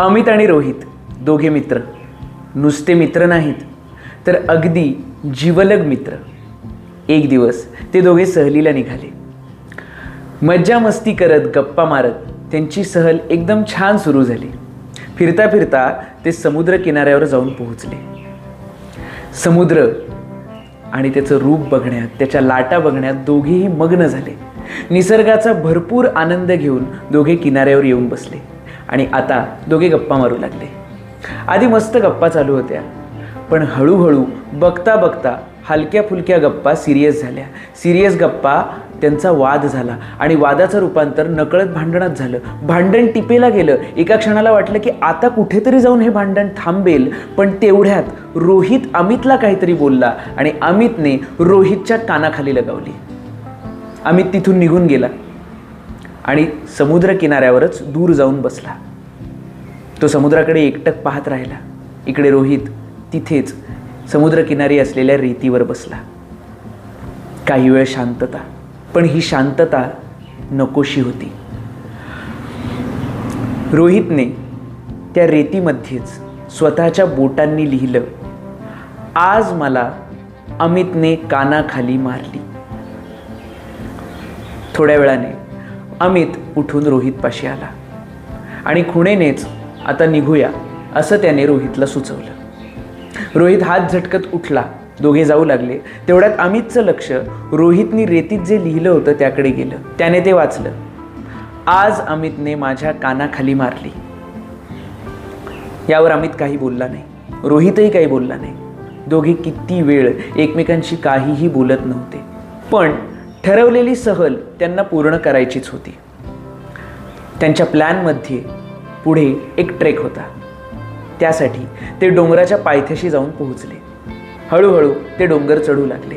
अमित आणि रोहित दोघे मित्र. नुसते मित्र नाहीत तर अगदी जिवलग मित्र. एक दिवस ते दोघे सहलीला निघाले. मज्जा मस्ती करत गप्पा मारत त्यांची सहल एकदम छान सुरू झाली. फिरता फिरता ते समुद्र किनाऱ्यावर जाऊन पोहोचले. समुद्र आणि त्याचं रूप बघण्यात त्याच्या लाटा बघण्यात दोघेही मग्न झाले. निसर्गाचा भरपूर आनंद घेऊन दोघे किनाऱ्यावर येऊन बसले. आणि आता दोघे गप्पा मारू लागले. आधी मस्त गप्पा चालू होत्या पण हळूहळू बघता बघता हलक्या फुलक्या गप्पा सिरियस झाल्या. सिरियस गप्पा त्यांचा वाद झाला आणि वादाचं रूपांतर नकळत भांडणात झालं. भांडण टिपेला गेलं. एका क्षणाला वाटलं की आता कुठेतरी जाऊन हे भांडण थांबेल पण तेवढ्यात रोहित अमितला काहीतरी बोलला आणि अमितने रोहितच्या कानाखाली लगावली. अमित तिथून निघून गेला. आणि समुद्र किनाऱ्यावरच दूर जाऊन बसला. तो समुद्राकडे एकटक पाहत राहिला. इकडे रोहित तिथेच समुद्रकिनारी असलेल्या रेतीवर बसला. काही वेळ शांतता पण ही शांतता नकोशी होती. रोहितने त्या रेतीमध्येच स्वतःच्या बोटांनी लिहिलं आज मला अमितने कानाखाली मारली. थोड्या वेळाने अमित उठून रोहितपाशी आला. आणि खुणेनेच आता निघूया असं त्याने रोहितला सुचवलं. रोहित हात झटकत उठला दोघे जाऊ लागले. तेवढ्यात अमितचं लक्ष रोहितनी रेतीत जे लिहिलं होतं त्याकडे गेलं. त्याने ते वाचलं. आज अमितने माझ्या कानाखाली मारली. यावर अमित काही बोलला नाही. रोहितही काही बोलला नाही. दोघे किती वेळ एकमेकांशी काहीही बोलत नव्हते. पण ठरवलेली सहल त्यांना पूर्ण करायचीच होती. त्यांच्या प्लॅनमध्ये पुढे एक ट्रेक होता. त्यासाठी ते डोंगराच्या पायथ्याशी जाऊन पोहोचले. हळूहळू ते डोंगर चढू लागले.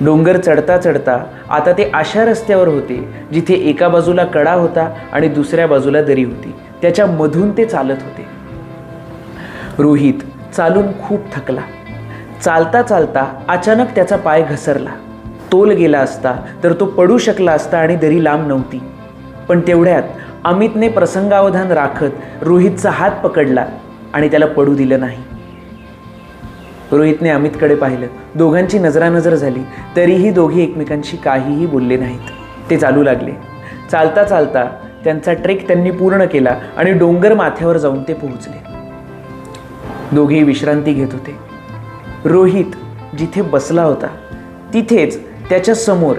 डोंगर चढता चढता आता ते अशा रस्त्यावर होते जिथे एका बाजूला कडा होता आणि दुसऱ्या बाजूला दरी होती. त्याच्या मधून ते चालत होते. रोहित चालून खूप थकला. चालता चालता अचानक त्याचा पाय घसरला. तोल गेला असता तर तो पडू शकला असता आणि दरी लांब नव्हती. पण तेवढ्यात अमितने प्रसंगावधान राखत रोहितचा हात पकडला आणि त्याला पडू दिलं नाही. रोहितने अमितकडे पाहिलं. दोघांची नजरानजर झाली. तरीही दोघे एकमेकांशी काहीही बोलले नाहीत. ते चालू लागले. चालता चालता त्यांचा ट्रेक त्यांनी पूर्ण केला आणि डोंगर माथ्यावर जाऊन ते पोहोचले. दोघेही विश्रांती घेत होते. रोहित जिथे बसला होता तिथेच त्याच्यासमोर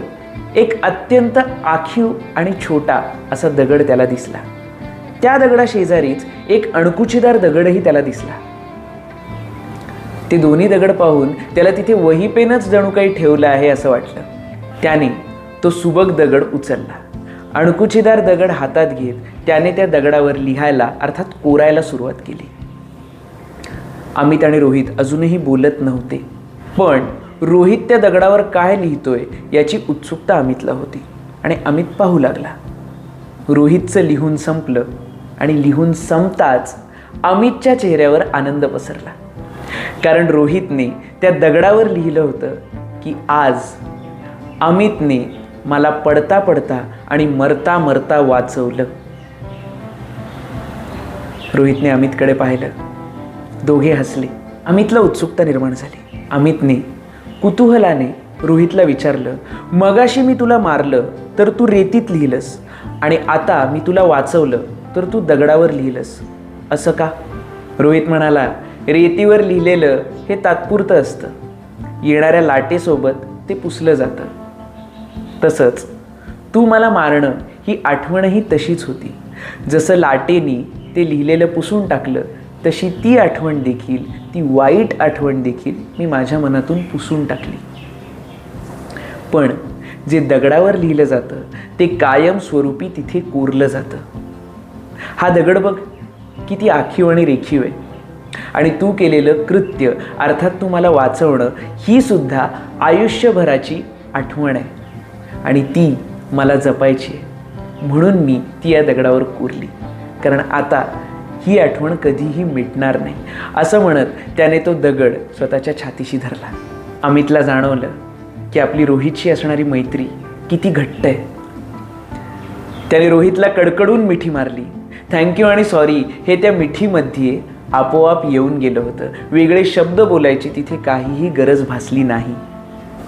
एक अत्यंत आखीव आणि छोटा असा दगड त्याला दिसला. त्या दगडा शेजारीच एक अणकुचीदार दगडही त्याला दिसला. ते दोन्ही दगड पाहून त्याला तिथे वही पेनच जणू काही ठेवलं आहे असं वाटलं. त्याने तो सुबक दगड उचलला. अणकुचीदार दगड हातात घेत त्याने त्या दगडावर लिहायला अर्थात कोरायला सुरुवात केली. अमित आणि रोहित अजूनही बोलत नव्हते. पण रोहित त्या दगडावर काय लिहितोय याची उत्सुकता अमितला होती. आणि अमित पाहू लागला. रोहितचं लिहून संपलं आणि लिहून संपताच अमितच्या चेहऱ्यावर आनंद पसरला. कारण रोहितने त्या दगडावर लिहिलं होतं की आज अमितने मला पडता पडता आणि मरता मरता वाचवलं. रोहितने अमितकडे पाहिलं. दोघे हसले. अमितला उत्सुकता निर्माण झाली. अमितने कुतूहलाने रोहितला विचारलं मगाशी मी तुला मारलं तर तू रेतीत लिहिलंस. आणि आता मी तुला वाचवलं तर तू दगडावर लिहिलंस. असं का? रोहित म्हणाला रेतीवर लिहिलेलं हे तात्पुरतं असतं. येणाऱ्या लाटेसोबत ते पुसलं जातं. तसंच तू मला मारणं ही आठवणही तशीच होती. जसं लाटेनी ते लिहिलेलं पुसून टाकलं तशी ती आठवण देखील ती वाईट आठवण देखील मी माझ्या मनातून पुसून टाकली. पण जे दगडावर लिहिलं जातं ते कायम स्वरूपी तिथे कोरलं जातं. हा दगड बघ किती आखीव आणि रेखीव आहे. आणि तू केलेलं कृत्य अर्थात तू मला वाचवणं ही सुद्धा आयुष्यभराची आठवण आहे. आणि ती मला जपायची आहे. म्हणून मी ती या दगडावर कोरली. कारण आता ही आठवण कधीही मिटणार नाही. असं म्हणत त्याने तो दगड स्वतःच्या छातीशी धरला. अमितला जाणवलं की आपली रोहितशी असणारी मैत्री किती घट्ट आहे. त्याने रोहितला कडकडून मिठी मारली. थँक्यू आणि सॉरी हे त्या मिठीमध्ये आपोआप येऊन गेलं होतं. वेगळे शब्द बोलायची तिथे काहीही गरज भासली नाही.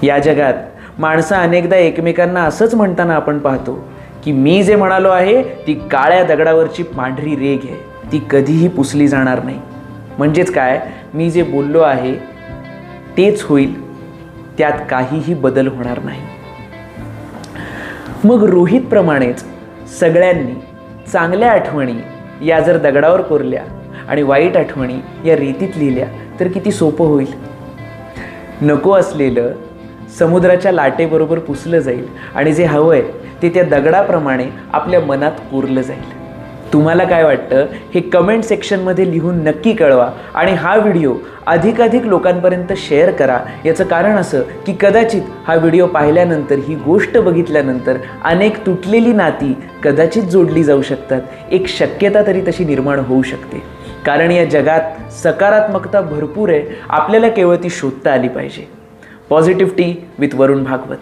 या जगात माणसं अनेकदा एकमेकांना असंच म्हणताना आपण पाहतो की मी जे म्हणालो आहे ती काळ्या दगडावरची पांढरी रेघ आहे. ती कधीही पुसली जाणार नाही. म्हणजेच काय? मी जे बोललो आहे तेच होईल. त्यात काहीही बदल होणार नाही. मग रोहितप्रमाणेच सगळ्यांनी चांगल्या आठवणी या जर दगडावर कोरल्या आणि वाईट आठवणी या रेतीत लिहिल्या तर किती सोपं होईल? नको असलेलं समुद्राच्या लाटेबरोबर पुसलं जाईल आणि जे हवं आहे ते त्या दगडाप्रमाणे आपल्या मनात कोरलं जाईल. तुम्हाला काय वाटतं? हे कमेंट सेक्शनमध्ये लिहून नक्की कळवा आणि हा व्हिडिओ अधिकाधिक लोकांपर्यंत शेअर करा. याचं कारण असं की कदाचित हा व्हिडिओ पाहिल्यानंतर ही गोष्ट बघितल्यानंतर अनेक तुटलेली नाती कदाचित जोडली जाऊ शकतात. एक शक्यता तरी तशी निर्माण होऊ शकते. कारण या जगात सकारात्मकता भरपूर आहे. आपल्याला केवळ ती शोधता आली पाहिजे. Positive tea with Varun Bhagwat